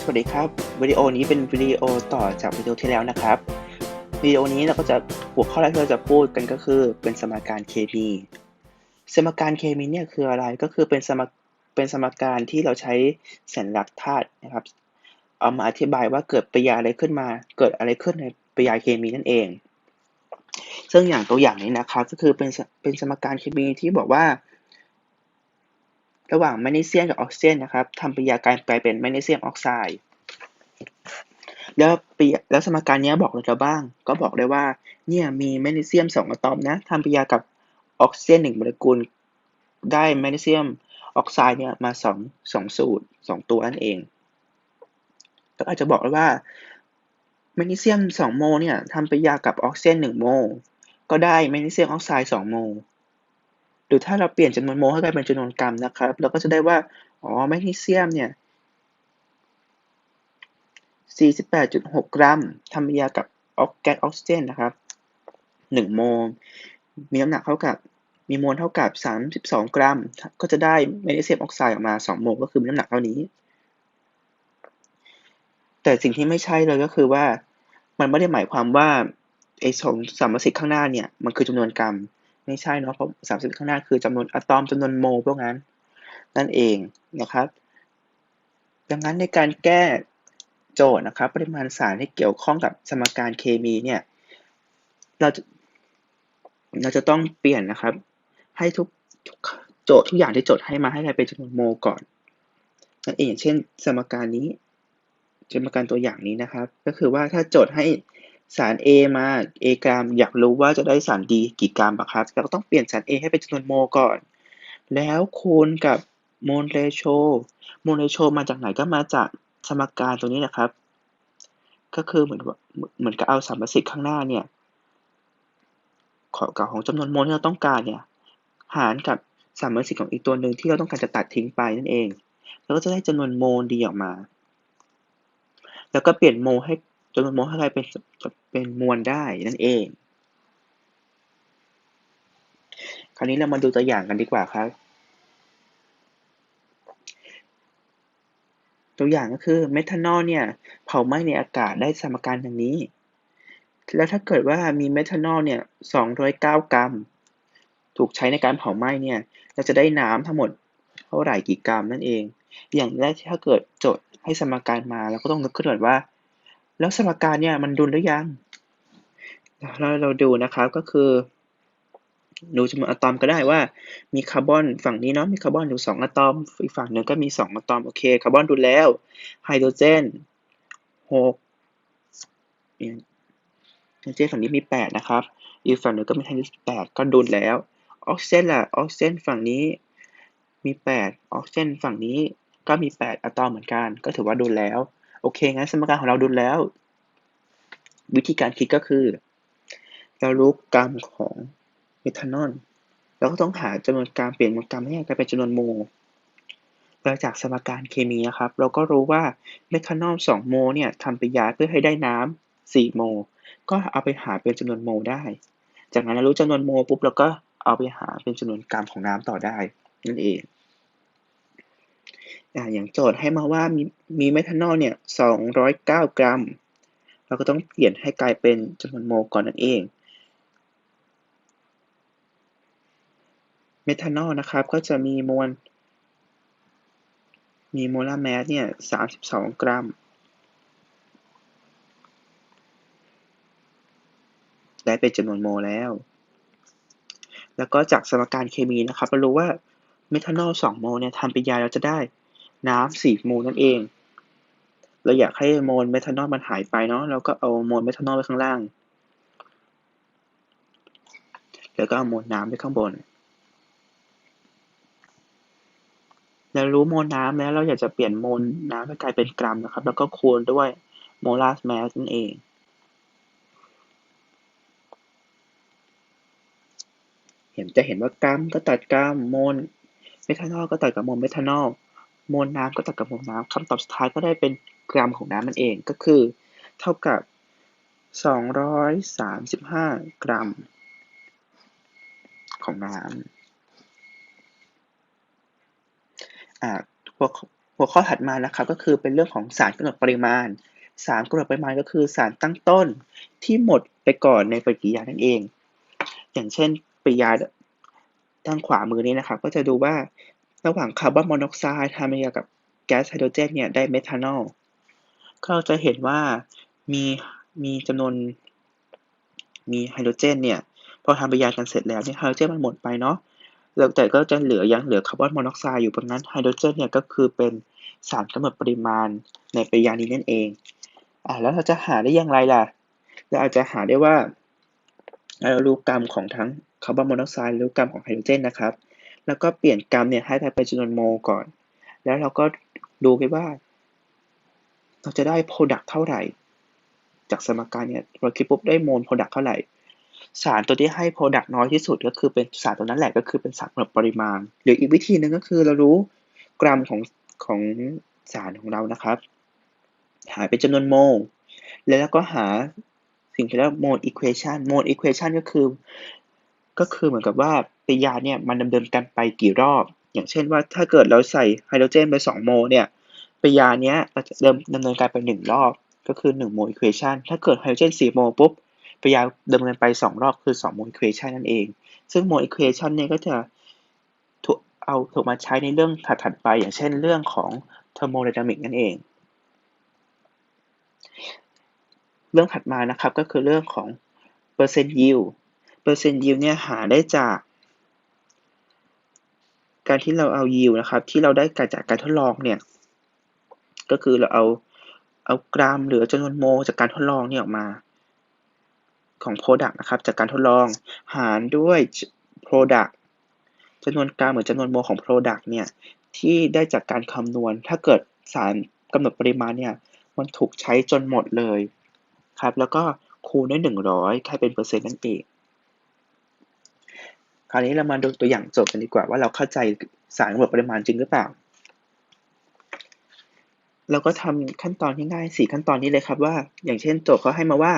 สวัสดีครับวิดีโอนี้เป็นวิดีโอต่อจากวิดีโอที่แล้วนะครับวิดีโอนี้เราก็จะหัวข้อแรกที่เราจะพูดกันก็คือเป็นสมการเคมีสมการเคมีเนี่ยคืออะไรก็คือเป็นสมเป็นสมการที่เราใช้สัญลักษณ์ธาตุนะครับ เอามาอธิบายว่าเกิดปฏิกิริยาอะไรขึ้นมา เกิดอะไรขึ้นในปฏิกิริยาเคมีนั่นเอง ซึ่งอย่างตัวอย่างนี้นะครับก็คือเป็นเป็นสมการเคมีที่บอกว่า ระหว่างแมกนีเซียมกับออกซิเจนนะครับทำปฏิกิริยาการกลายเป็นแมกนีเซียมออกไซด์แล้วปฏิแล้วสมการนี้บอกอะไรเราบ้าง ก็บอกได้ว่าเนี่ยมีแมกนีเซียม2อะตอมนะทำปฏิกิริยากับออกซิเจน1โมเลกุลได้แมกนีเซียมออกไซด์เนี่ยมา2 2สูตร 2 ตัวนั่นเองแล้วอาจจะบอกได้ว่าแมกนีเซียม 2 โมลเนี่ยทำปฏิกิริยากับออกซิเจน1โมลก็ได้แมกนีเซียมออกไซด์2โมล หรือถ้าเราเปลี่ยนจำนวนโมลให้กลายเป็นจำนวนกรัมนะครับ เราก็จะได้ว่า อ๋อ แมกนีเซียมเนี่ย 48.6 กรัมทำปฏิกิริยากับออกแก๊สออกซิเจนนะครับ 1 โมล มีน้ำหนักเท่ากับ มีมวลเท่ากับ 32 กรัม ก็จะได้แมกนีเซียมออกไซด์ออกมา 2 โมลก็คือมีน้ำหนักเท่านี้ แต่สิ่งที่ไม่ใช่เลยก็คือว่า มันไม่ได้หมายความว่าไอ้สองสามสิบข้างหน้าเนี่ย มันคือจำนวนกรัม ไม่ใช่เนาะเพราะสามสิบข้างหน้าคือจำนวนอะตอมจำนวนโมลพวกนั้น นั่นเองนะครับ ดังนั้นในการแก้โจทย์นะครับ ปริมาณสารที่เกี่ยวข้องกับสมการเคมีเนี่ยเราจะเราจะต้องเปลี่ยนนะครับ ให้ทุกโจทย์ทุกอย่างที่โจทย์ให้มาให้กลายเป็นจำนวนโมลก่อนนั่นเองอย่างเช่น สมการนี้สมการตัวอย่างนี้นะครับ ก็คือว่าถ้าโจทย์ให้ สาร A มา A กรัม อยากรู้ว่าจะได้สาร D กี่กรัมอะครับ เราก็ต้องเปลี่ยนสาร A ให้เป็นจำนวนโมลก่อน แล้วคูณกับโมลเรโชโมลเรโชมาจากไหนก็มาจากสมการตัวนี้นะครับ ก็คือเหมือนเหมือนกับเอาสามประสิทธิ์ข้างหน้าเนี่ยของกับของจำนวนโมลที่เราต้องการเนี่ย หารกับสามประสิทธิ์ของอีกตัวหนึ่งที่เราต้องการจะตัดทิ้งไปนั่นเอง แล้วก็จะได้จำนวนโมลดีออกมา แล้วก็เปลี่ยนโมลให้ จำนวนโมลให้กลายเป็นเป็นมวลได้นั่นเอง คราวนี้เรามาดูตัวอย่างกันดีกว่าครับ ตัวอย่างก็คือเมทานอลเนี่ยเผาไหม้ในอากาศได้สมการอย่างนี้ แล้วถ้าเกิดว่ามีเมทานอลเนี่ย209 กรัม ถูกใช้ในการเผาไหม้เนี่ย เราจะได้น้ำทั้งหมดเท่าไหร่กี่กรัมนั่นเอง อย่างแรกถ้าเกิดโจทย์ให้สมการมาเราก็ต้องนึกขึ้นก่อนว่า แล้วสมการเนี่ยมันดุลหรือยังแล้วเราดูนะครับก็คือ ดูจำนวนอะตอมก็ได้ว่า มีคาร์บอนฝั่งนี้เนาะมีคาร์บอนอยู่2อะตอมอีกฝั่งหนึ่งก็มี2อะตอมโอเคคาร์บอนดูแล้วไฮโดรเจน6ไฮโดรเจนฝั่งนี้มี8นะครับอีกฝั่งหนึ่งก็มีไฮโดรเจน8ก็ดูแล้วออกซิเจนล่ะออกซิเจนฝั่งนี้มี8ออกซิเจนฝั่งนี้ก็มี 8 อะตอมเหมือนกัน ก็ถือว่าดูแล้ว โอเคงั้นสมการของเราดูแล้ว วิธีการคิดก็คือ เรารู้กรัมของเมทานอลเราก็ต้องหาจำนวนการเปลี่ยนวลกรัมให้กลายเป็นจำนวนโมลโดยจากสมการเคมีนะครับ เราก็รู้ว่าเมทานอล2โมลเนี่ยทำปฏิกิริยาเพื่อให้ได้น้ำ4โมลก็เอาไปหาเป็นจำนวนโมลได้ จากนั้นเรารู้จำนวนโมลปุ๊บเราก็เอาไปหาเป็นจำนวนกรัมของน้ำต่อได้นั่นเอง อย่างโจทย์ให้มาว่ามีมีเมทานอลเนี่ย209กรัม เราก็ต้องเปลี่ยนให้กลายเป็นจำนวนโมลก่อนนั่นเอง เมทานอลนะครับก็จะมีมวล มีโมลาร์แมสเนี่ย32กรัม ได้เป็นจำนวนโมลแล้ว แล้วก็จากสมการเคมีนะครับเรารู้ว่าเมทานอล2โมลเนี่ยทำเปฏิกิริยาเราจะได้ น้ำ4โมลนั่นเอง เราอยากให้โมลเมทานอลมันหายไปเนาะเราก็เอาโมลเมทานอลไว้ข้างล่าง แล้วก็เอาโมลน้ำไว้ข้างบนแล้วรู้โมลน้ำแล้วเราอยากจะเปลี่ยนโมลน้ำให้กลายเป็นกรัมนะครับ แล้วก็คูณด้วยโมลาร์แมสนั่นเองเห็นจะเห็นว่ากรัมก็ตัดกรัมโมลเมทานอลก็ตัดกับโมลเมทานอล โมลน้ำก็ตัดกับโมลน้ำคำตอบสุดท้ายก็ได้เป็นกรัมของน้ำนั่นเองก็คือ เท่ากับ 235 กรัม ของน้ำอ่าพวหัวข้อถัดมานะครับก็คือเป็นเรื่องของสารกำหนดปริมาณ สารกำหนดปริมาณก็คือสารตั้งต้นที่หมดไปก่อนในปฏิกิริยานั่นเอง อย่างเช่นปฏิกิริยาทางขวามือนี้นะครับ ก็จะดูว่า ระหว่างคาร์บอนมอนอกไซด์ทำปฏิกิริยากับแก๊สไฮโดรเจนเนี่ยได้เมทานอลก็จะเห็นว่ามีมีจำนวนมีไฮโดรเจนเนี่ยพอทำปฏิกิริยากันเสร็จแล้วเนี่ยไฮโดรเจนมันหมดไปเนาะแล้วแต่ก็จะเหลือยังเหลือคาร์บอนมอนอกไซด์อยู่เพราะงั้นไฮโดรเจนเนี่ยก็คือเป็นสารกำหนดปริมาณในปฏิกิริยานี้นั่นเองอ่าแล้วเราจะหาได้อย่างไรล่ะ เราอาจจะหาได้ว่าเรารู้กรัมของทั้งคาร์บอนมอนอกไซด์รู้กรัมของไฮโดรเจนนะครับ แล้วก็เปลี่ยนกรัมเนี่ยให้ได้เป็นจำนวนโมลก่อน แล้วเราก็ดูไปว่า เราจะได้ product เท่าไหร่ จากสมการเนี่ยเราคิดปุ๊บได้โมล product เท่าไหร่ สารตัวที่ให้ product น้อยที่สุดก็คือเป็นสารตัวนั้นแหละก็คือเป็นสารกำหนดปริมาณ หรืออีกวิธีหนึ่งก็คือเรารู้กรัมของของสารของเรานะครับ หาเป็นจำนวนโมลแล้วก็หาสิ่งที่เรียกว่า mole equation mole equation ก็คือ ก็คือเหมือนกับว่า ริยาเนี่ยมันดำเนินการไปกี่รอบ อย่างเช่นว่าถ้าเกิดเราใส่ไฮโดรเจนไป 2 โมลเนี่ยปฏิกิริยาเนี้ยจะเดิมดำเนินการไป 1 รอบ ก็คือ1 mole equation ถ้าเกิดไฮโดรเจน 4 โมลปุ๊บปฏิกิริยาดำเนินไป 2 รอบคือ2 mole equation นั่นเอง ซึ่ง mole equation เนี่ยก็จะถูกเอาถูกมาใช้ในเรื่องถัดๆไป อย่างเช่นเรื่องของ thermodynamic นั่นเอง เรื่องถัดมานะครับก็คือเรื่องของ percent yield percent yield เนี่ยหาได้จาก การที่เราเอา yield นะครับ ที่เราได้จากการทดลองเนี่ย ก็คือเราเอาเอากรัมหรือจำนวนโมจากการทดลองเนี่ยออกมาของ product นะครับ จากการทดลองหารด้วย product จำนวนกรัมหรือจำนวนโมของ product เนี่ยที่ได้จากการคำนวณ ถ้าเกิดสารกำหนดปริมาณเนี่ยมันถูกใช้จนหมดเลยครับ แล้วก็คูณด้วย100ให้เป็นเปอร์เซ็นต์นั่นเอง ราวนี้เรามาดูตัวอย่างโจทย์กันดีกว่าว่าเราเข้าใจสารกำหนดปริมาณจริงหรือเปล่า เราก็ทำขั้นตอนง่ายๆ4ขั้นตอนนี้เลยครับว่า อย่างเช่นโจทย์เขาให้มาว่า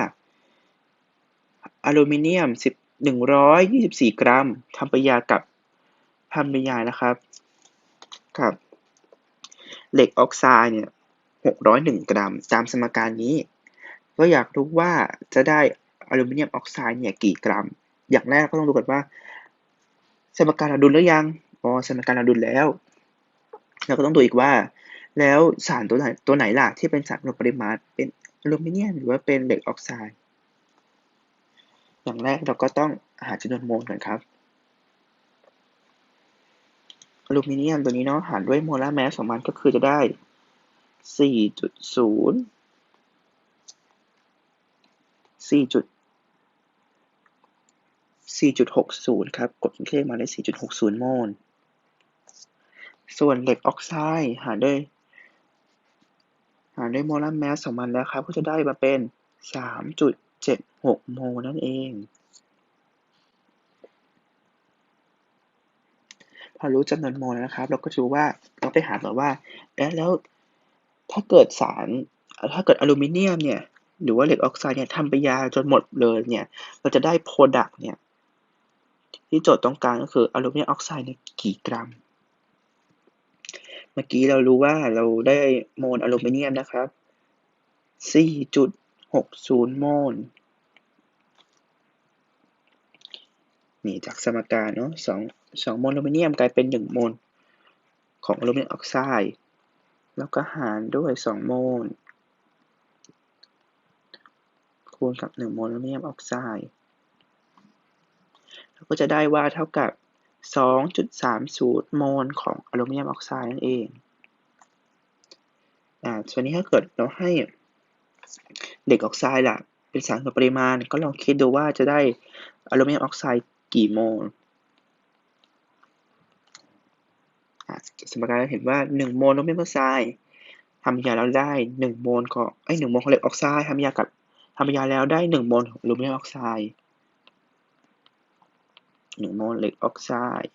อลูมิเนียม10 124กรัมทำปฏิกิริยากับทำปฏิกิริยานะครับ กับ เหล็กออกไซด์เนี่ย601กรัม ตามสมการนี้ ก็อยากรู้ว่าจะได้อลูมิเนียมออกไซด์เนี่ยกี่กรัม อย่างแรกก็ต้องดูก่อนว่า สมการเราดุลหรือยัง อ๋อ สมการเราดุลแล้ว เราก็ต้องดูอีกว่า แล้วสารตัวไหนตัวไหนล่ะที่เป็นสารกำหนดปริมาณเป็นอลูมิเนียมหรือว่าเป็นเหล็กออกไซด์ อย่างแรกเราก็ต้องหาจำนวนโมลก่อนครับอลูมิเนียมตัวนี้เนาะหารด้วยโมลาร์แมสของมันก็คือจะได้ 4.0 4 4.60 ครับ กดเครื่องมาได้ 4.60 โมล ส่วนเหล็กออกไซด์หารด้วย หารด้วยโมลาร์แมสของมันแล้วครับ ก็จะได้มาเป็น 3.76 โมลนั่นเอง พอรู้จำนวนโมลแล้วนะครับ เราก็จะรู้ว่าเราไปหาต่อว่าเอ๊ะแล้วถ้าเกิดสาร ถ้าเกิดอลูมิเนียมเนี่ยหรือว่าเหล็กออกไซด์เนี่ยทำปฏิกิริยาจนหมดเลยเนี่ย เราจะได้ product เนี่ย ที่โจทย์ต้องการก็คืออลูมิเนียมออกไซด์เนี่ยกี่กรัม เมื่อกี้เรารู้ว่าเราได้โมลอลูมิเนียมนะครับ 4.60 โมล นี่จากสมการเนาะ2 2โมลอลูมิเนียมกลายเป็น 1 โมล ของอลูมิเนียมออกไซด์ แล้วก็หารด้วย 2 โมล คูณกับ 1 โมลอลูมิเนียมออกไซด์ เราก็จะได้ว่าเท่ากับ 2.30 โมลของอลูมิเนียมออกไซด์นั่นเองอ่าส่วนนี้ถ้าเกิดเราให้เหล็กออกไซด์ล่ะ เป็นสารกับปริมาณ ก็ลองคิดดูว่าจะได้อลูมิเนียมออกไซด์กี่โมลสมการเราเห็นว่า 1 โมลอลูมิเนียมออกไซด์ทำยาแล้วได้ 1 โมลของไอ้1โมลของเหล็กออกไซด์ทำยากับทำยาแล้วได้ 1 โมลของอลูมิเนียมออกไซด์ 1 โมลเหล็กออกไซด์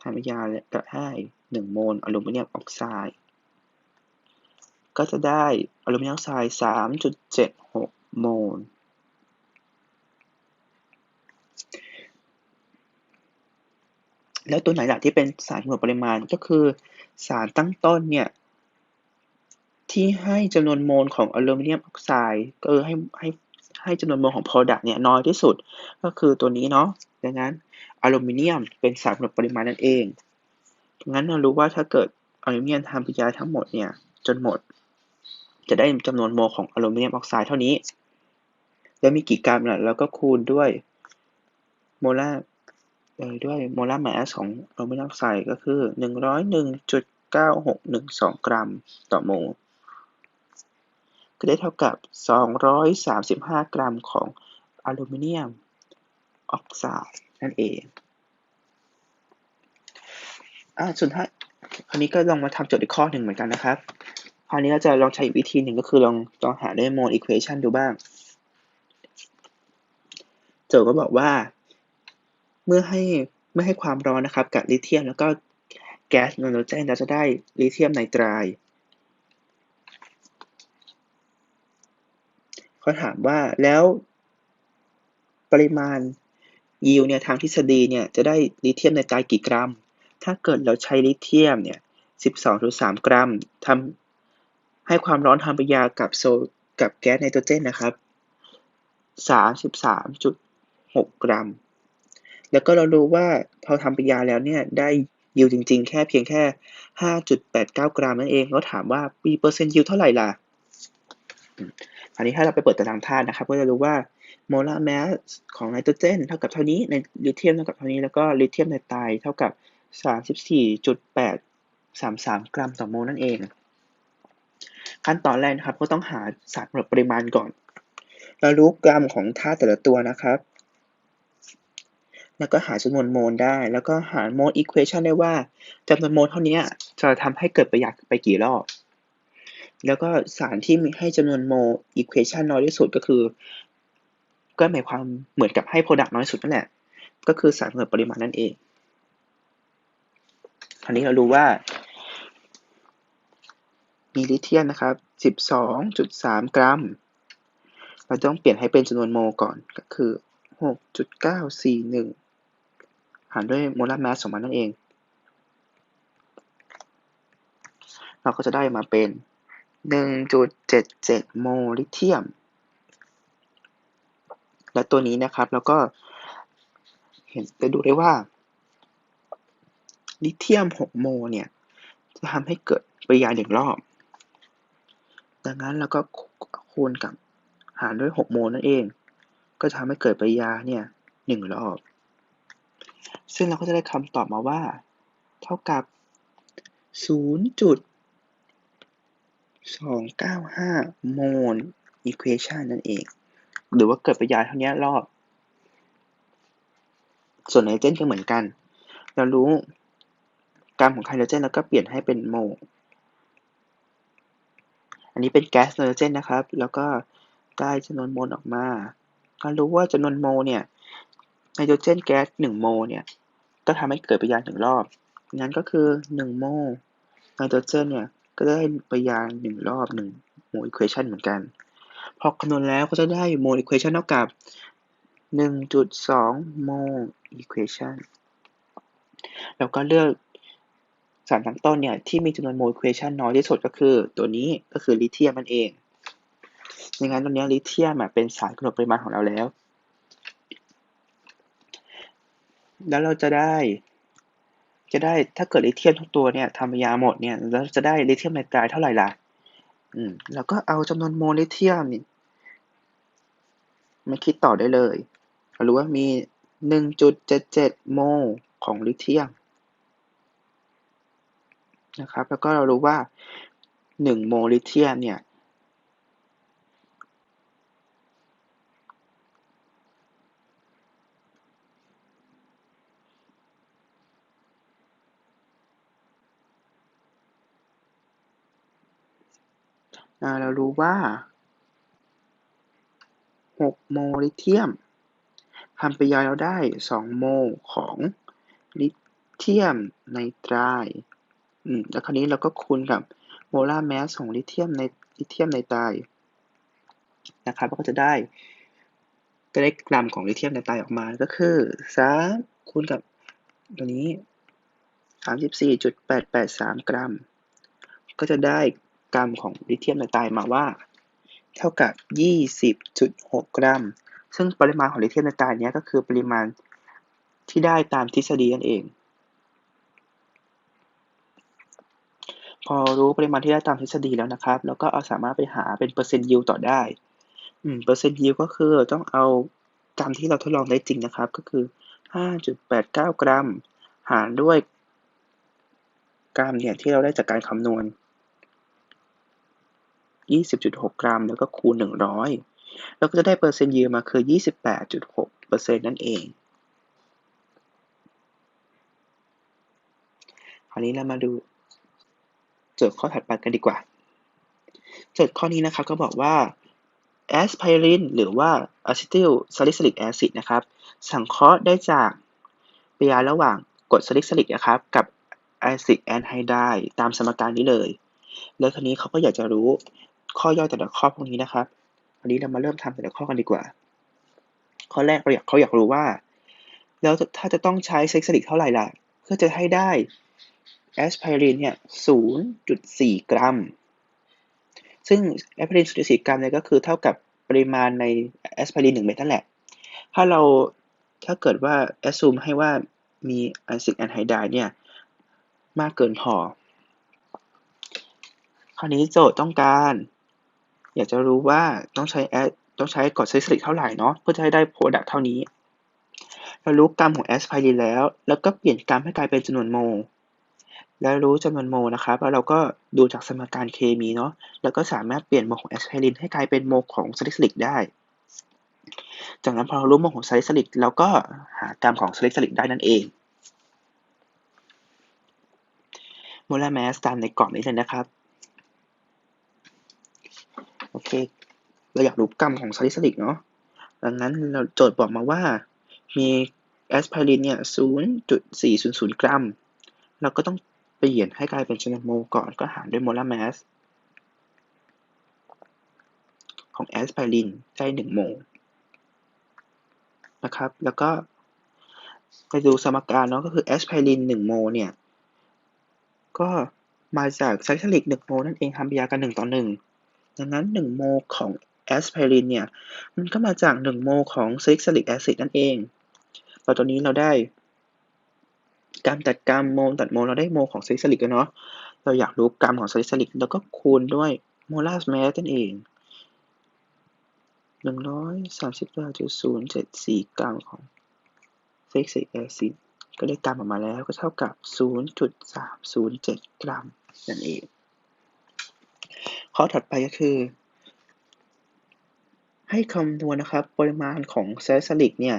ทำปฏิกิริยาแล้วได้1 โมลอลูมิเนียมออกไซด์ ก็จะได้อลูมิเนียมออกไซด์ 3.76 โมล แล้วตัวไหนล่ะที่เป็นสารกำหนดปริมาณก็คือสารตั้งต้นเนี่ยที่ให้จำนวนโมลของอลูมิเนียมออกไซด์ก็คือให้ให้ให้จำนวนโมลของ Product เนี่ยน้อยที่สุด ก็คือตัวนี้เนาะดังนั้น อลูมิเนียมเป็นสารกำหนดปริมาณนั่นเองงั้นเรารู้ว่าถ้าเกิดอลูมิเนียมทำปฏิกิริยาทั้งหมดเนี่ยจนหมด จะได้จำนวนโมลของอลูมิเนียมออกไซด์เท่านี้ แล้วมีกี่กรัมล่ะแล้วก็คูณด้วยโมลาร์ด้วยโมลาร์แมสของอลูมิเนียมออกไซด์ก็คือ 101.9612 กรัมต่อโมลก็ได้เท่ากับ 235 กรัมของอลูมิเนียมออกไซด์ นั่นเอง อ่าส่วนถ้าคราวนี้ก็ลองมาทำโจทย์อีกข้อหนึ่งเหมือนกันนะครับ คราวนี้เราจะลองใช้วิธีหนึ่งก็คือลองลองหาด้วยโมลอีควอชันดูบ้าง โจทย์ก็บอกว่า เมื่อให้เมื่อให้ความร้อนนะครับกับลิเธียมแล้วก็แก๊สไนโตรเจนเราจะได้ลิเธียมไนไตรด์เขาถามว่าแล้วปริมาณ ยิวเนี่ยทางทฤษฎีเนี่ยจะได้ลิเธียมไนไตรด์กี่กรัม ถ้าเกิดเราใช้ลิเธียมเนี่ย12.3 กรัมทำให้ความร้อนทำปฏิกิริยากับโซกับแก๊สไนโตรเจนนะครับ 33.6 กรัม แล้วก็เรารู้ว่าพอทำปฏิกิริยาแล้วเนี่ยได้ยิวจริงๆ แค่เพียงแค่ 5.89 กรัมนั่นเองแล้วถามว่ามีเปอร์เซ็นต์ยิวเท่าไหร่ล่ะ อันนี้ถ้าเราไปเปิดตารางธาตุนะครับ ก็จะรู้ว่า โมลาร์แมสของไนโตรเจนเท่ากับเท่านี้ในลิเธียมเท่ากับเท่านี้แล้วก็ลิเธียมไนไตเท่ากับ 34.833 กรัมต่อโมลนั่นเอง ขั้นตอนแรกนะครับก็ต้องหาสารปริมาณก่อน เรารู้กรัมของธาตุแต่ละตัวนะครับแล้วก็หาจำนวนโมลได้ แล้วก็หาโมลอีควอชันได้ว่าจำนวนโมลเท่านี้จะทำให้เกิดประหยัดไปกี่รอบ แล้วก็สารที่ให้จำนวนโมลอีควอชันน้อยที่สุดก็คือ ก็หมายความเหมือนกับให้โปรดักต์น้อยสุดนั่นแหละ ก็คือสารกำหนดปริมาณนั่นเองคราวนี้เรารู้ว่า มีลิเธียมนะครับ 12.3 กรัม เราต้องเปลี่ยนให้เป็นจำนวนโมลก่อน ก็คือ 6.941 หารด้วยโมลาร์แมสของมันนั่นเอง เราก็จะได้มาเป็น 1.77 โมลิเธียม และตัวนี้นะครับเราก็เห็นจะดูได้ว่า ลิเธียม 6 โมลเนี่ย จะทำให้เกิดปฏิกิริยาหนึ่งรอบ ดังนั้นเราก็คูณกับหารด้วย 6 โมลนั่นเอง ก็จะทำให้เกิดปฏิกิริยาเนี่ยหนึ่งรอบ ซึ่งเราก็จะได้คำตอบมาว่า เท่ากับ 0.295 โมลอีควอชันนั่นเอง หรือว่าเกิดปฏิกิริยาเท่านี้รอบ ส่วนไนโตรเจนก็เหมือนกัน เรารู้กรัมของไฮโดรเจนแล้วก็เปลี่ยนให้เป็นโมลอันนี้เป็นแก๊สไนโตรเจนนะครับ แล้วก็ได้จำนวนโมลออกมาก็รู้ว่าจำนวนโมลเนี่ยไนโตรเจนแก๊ส1โมลเนี่ยก็ทำให้เกิดปฏิกิริยาหนึ่งรอบงั้นก็คือ 1 โมลไนโตรเจนเนี่ยก็ได้ปฏิกิริยาหนึ่งรอบ1โมลอีควอชันเหมือนกัน พอคำนวณแล้วก็จะได้โมลอีควอชันเท่ากับ 1.2 โมลอีควอชันแล้วก็เลือกสารตั้งต้นเนี่ย ที่มีจำนวนโมลอีควอชันน้อยที่สุดก็คือ ตัวนี้ก็คือลิเธียมนั่นเองดังนั้นตรงนี้ลิเธียมเป็นสารกำหนดปริมาณของเราแล้ว แล้วเราจะได้จะได้ถ้าเกิดลิเธียมทุกตัวเนี่ยทำยาหมดเนี่ยเราจะได้ลิเธียมไนไตรเท่าไหร่ล่ะ อืมแล้วก็เอาจำนวนโมลลิเทียมนี่มาคิดต่อได้เลยเรารู้ว่ามี 1.77 โมลของลิเทียมนะครับ แล้วก็เรารู้ว่า 1 โมลลิเทียมเนี่ยาเรารู้ว่า6โมลิเธียมทำไปฏิกิริยเราได้ 2 โมลของลิเธียมไนไตรด์อืมแล้วคราวนี้เราก็คูณกับโมลาร์แมสของลิเธียมในลิเธียมไนไตรด์นะครับก็จะได้ก็ได้กรัมของลิเธียมไนไตรด์ออกมา ก็คือ3คูณกับตัวนี้ 34.883 กรัม ก็จะได้ กรัมของลิเธียมในตายมาว่า เท่ากับ 20.6 กรัม ซึ่งปริมาณของลิเธียมในตายนี้ก็คือปริมาณที่ได้ตามทฤษฎีนั่นเอง พอรู้ปริมาณที่ได้ตามทฤษฎีแล้วนะครับ แล้วก็เอาสามารถไปหาเป็นเปอร์เซ็นต์ยิวต่อได้อืมเปอร์เซ็นต์ยิวก็คือต้องเอากรัมที่เราทดลองได้จริงนะครับ ก็คือ 5.89 กรัม หารด้วยกรัมเนี่ยที่เราได้จากการคำนวณ 20.6 กรัม แล้วก็คูณ 100 แล้วก็จะได้เปอร์เซ็นต์ยิวมาคือ 28.6เปอร์เซ็นต์นั่นเอง คราวนี้เรามาดูโจทย์ข้อถัดไปกันดีกว่าโจทย์ข้อนี้นะครับก็บอกว่าแอสไพรินหรือว่าอะซิติลซาลิซิลิกแอซิดนะครับ สังเคราะห์ได้จากปฏิกิริยาระหว่างกรดซาลิซิลิกนะครับ กับแอซิดแอนไฮไดด์ตามสมการนี้เลย แล้วทีนี้เขาก็อยากจะรู้ ข้อย่อยแต่ละข้อพวกนี้นะครับวันนี้เรามาเริ่มทำแต่ละข้อกันดีกว่า ข้อแรกเราอยากเขาอยากรู้ว่า แล้วถ้าจะต้องใช้ซาลิซิลิกเท่าไหร่ล่ะ เพื่อจะให้ได้แอสไพรินเนี่ย 0.4 กรัม ซึ่งแอสไพริน 0.4 กรัมเนี่ยก็คือเท่ากับปริมาณในแอสไพริน 1 เม็ดนั่นแหละ ถ้าเราถ้าเกิดว่าแอสซูมให้ว่ามีอะซิดแอนไฮไดด์เนี่ย มากเกินพอ คราวนี้โจทย์ต้องการ อยากจะรู้ว่าต้องใช้แอสต้องใช้กรดไซซิลิกเท่าไหร่เนาะเพื่อจะให้ได้โปรดักต์เท่านี้ เรารู้กรัมของแอสไพรินแล้ว แล้วก็เปลี่ยนกรัมให้กลายเป็นจำนวนโมลแล้วรู้จำนวนโมลนะครับแล้วเราก็ดูจากสมการเคมีเนาะแล้วก็สามารถเปลี่ยนโมลของแอสไพรินให้กลายเป็นโมลของซาลิซิลิกได้ จากนั้นพอเรารู้โมลของซาลิซิลิกเราก็หากรัมของซาลิซิลิกได้นั่นเองโมลาร์แมสตามในกรอบนี้เลยนะครับ โอเค เราอยากรู้กรัมของซาลิซิลิกเนาะ ดังนั้นเราโจทย์บอกมาว่า มีแอสไพรินเนี่ย0.400 กรัม เราก็ต้องเปลี่ยนให้กลายเป็นจำนวนโมลก่อนก็หารด้วยโมลาร์แมสของแอสไพรินได้1โมลนะครับ แล้วก็ไปดูสมการเนาะก็คือแอสไพริน1โมลเนี่ย ก็มาจากซาลิซิลิก1โมลนั่นเองทำปฏิกิริยากัน 1 ต่อ 1 ดังนั้น 1 โมลของแอสไพรินเนี่ย มันก็มาจาก 1 โมลของซาลิซิลิกแอซิดนั่นเองเราตอนนี้เราได้กรัมตัดกรัมโมลตัดโมลเราได้โมลของซาลิซิลิกแล้วเนาะ เราอยากรู้กรัมของซาลิซิลิกแล้วก็คูณด้วยโมลาร์แมสนั่นเอง139.074กรัมของซาลิซิลิกแอซิดก็ได้กรัมออกมาแล้วก็เท่ากับ 0.307 กรัมนั่นเอง ข้อถัดไปก็คือ ให้คำนวณนะครับปริมาณของซาลิซิลิกเนี่ย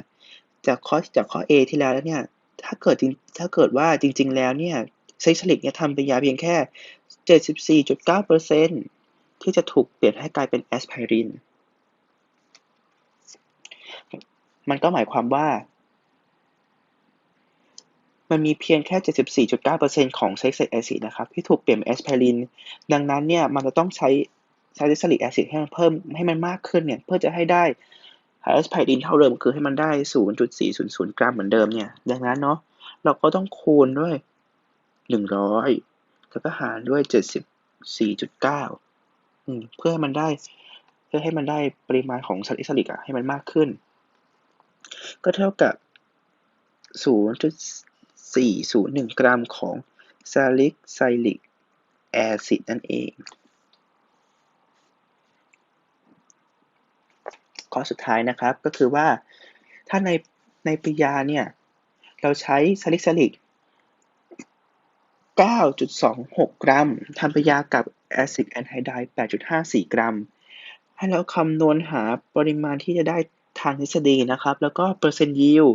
จากข้อจากข้อ A ที่แล้วแล้วเนี่ยถ้าเกิดถ้าเกิดว่าจริง ๆ แล้วเนี่ยซาลิซิลิกเนี่ยทำปฏิกิริยาเพียงแค่ 74.9%ที่จะถูกเปลี่ยนให้กลายเป็นแอสไพรินมันก็หมายความว่า มันมีเพียงแค่ 74.9%ของซาลิซิลิกแอซิดนะครับที่ถูกเปลี่ยนเป็นแอสไพริน ดังนั้นเนี่ยมันจะต้องใช้ซาลิซิลิกแอซิดให้มันเพิ่มให้มันมากขึ้นเนี่ยเพื่อจะให้ได้แอสไพรินเท่าเดิมคือให้มันได้ 0.400 กรัมเหมือนเดิมเนี่ยดังนั้นเนาะเราก็ต้องคูณด้วย 100 แล้วก็หารด้วย 74.9 เพื่อให้มันได้เพื่อให้มันได้ปริมาณของซาลิซิลิกอะให้มันมากขึ้น ก็เท่ากับ 401 กรัมของซาลิกไซลิกแอซิดนั่นเอง ข้อสุดท้ายนะครับก็คือว่าถ้าในในปริยาเนี่ย เราใช้ซาลิซิลิก 9.26 กรัมทำปริยากับแอซิดแอนไฮไดด์8.54 กรัม ให้เราคำนวณหาปริมาณที่จะได้ ทางทฤษฎีนะครับ แล้วก็เปอร์เซ็นต์ยิว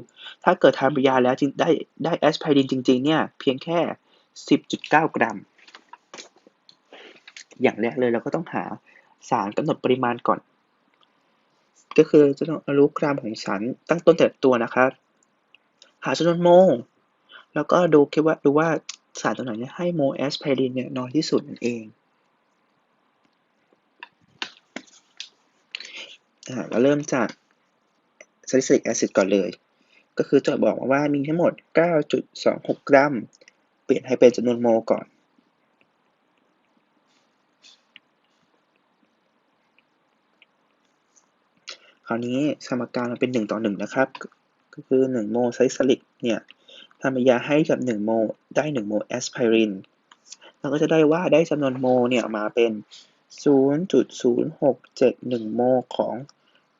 ถ้าเกิดทำปริยาแล้วได้ได้แอสไพรินจริง ๆ เนี่ย เพียงแค่ 10.9 กรัม อย่างแรกเลยเราก็ต้องหาสารกำหนดปริมาณก่อน ก็คือจะต้องรู้กรัมของสารตั้งต้นแต่ตัวนะครับ หาจำนวนโมแล้วก็ดูคิดว่าดูว่าสารตัวไหนเนี่ยให้โมแอสไพรินเนี่ยน้อยที่สุดนั่นเองเราเริ่มจาก salicylic acid ก่อนเลย ก็คือจะบอกมาว่ามีทั้งหมด 9.26 กรัม เปลี่ยนให้เป็นจำนวนโมลก่อน คราวนี้สมการมันเป็น 1 ต่อ 1 นะครับ ก็คือ 1 โมลไซซาลิกเนี่ยทำยาให้กับ 1 โมได้ 1 โมแอสไพรินเราก็จะได้ว่าได้จำนวนโมลเนี่ยมาเป็น 0.0671 โมของ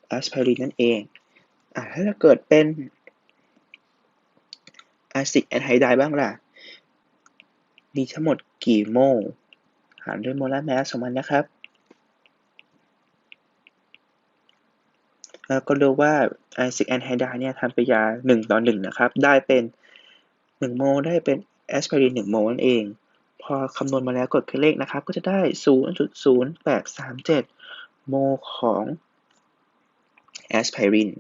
แอสไพรินนั่นเอง อ่าถ้าเกิดเป็นอะซิกแอนไฮไดบ้างล่ะ มีทั้งหมดกี่โมล หารด้วยโมลาร์แมสของมันนะครับแล้วก็รู้ว่าไอซิกแอนไฮไดเนี่ยทำปฏิกิริยา 1 ต่อ 1 นะครับ ได้เป็น 1 โมลได้เป็นแอสไพริน1โมลนั่นเอง พอคำนวณมาแล้วกดเครื่องเลขนะครับ ก็จะได้ 0.0837 โมลของแอสไพริน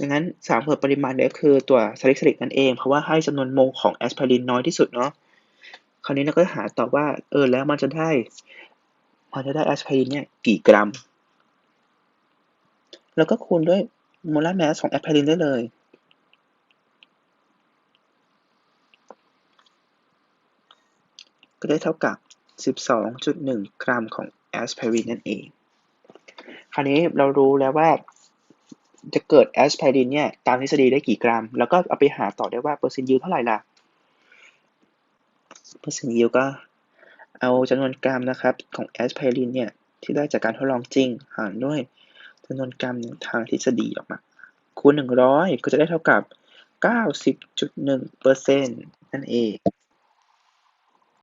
ดังนั้นสามส่วนปริมาณเนี่ยคือตัวซาลิซิลิกนั่นเอง เพราะว่าให้จำนวนโมลของแอสไพรินน้อยที่สุดเนาะ คราวนี้เราก็หาต่อว่าเออแล้วมันจะได้ มันจะได้แอสไพรินเนี่ยกี่กรัม แล้วก็คูณด้วยโมลาร์แมสของแอสไพรินได้เลยก็ได้เท่ากับ 12.1 กรัมของแอสไพรินนั่นเอง คราวนี้เรารู้แล้วว่า จะเกิดแอสไพรินเนี่ยตามทฤษฎีได้กี่กรัม แล้วก็เอาไปหาต่อได้ว่าเปอร์เซ็นต์ยิวเท่าไหร่ล่ะ เปอร์เซ็นต์ยิวก็เอาจำนวนกรัมนะครับของแอสไพรินเนี่ยที่ได้จากการทดลองจริงหารด้วยจำนวนกรัมทางทฤษฎีออกมา คูณ 100 ก็จะได้เท่ากับ 90.1%นั่นเอง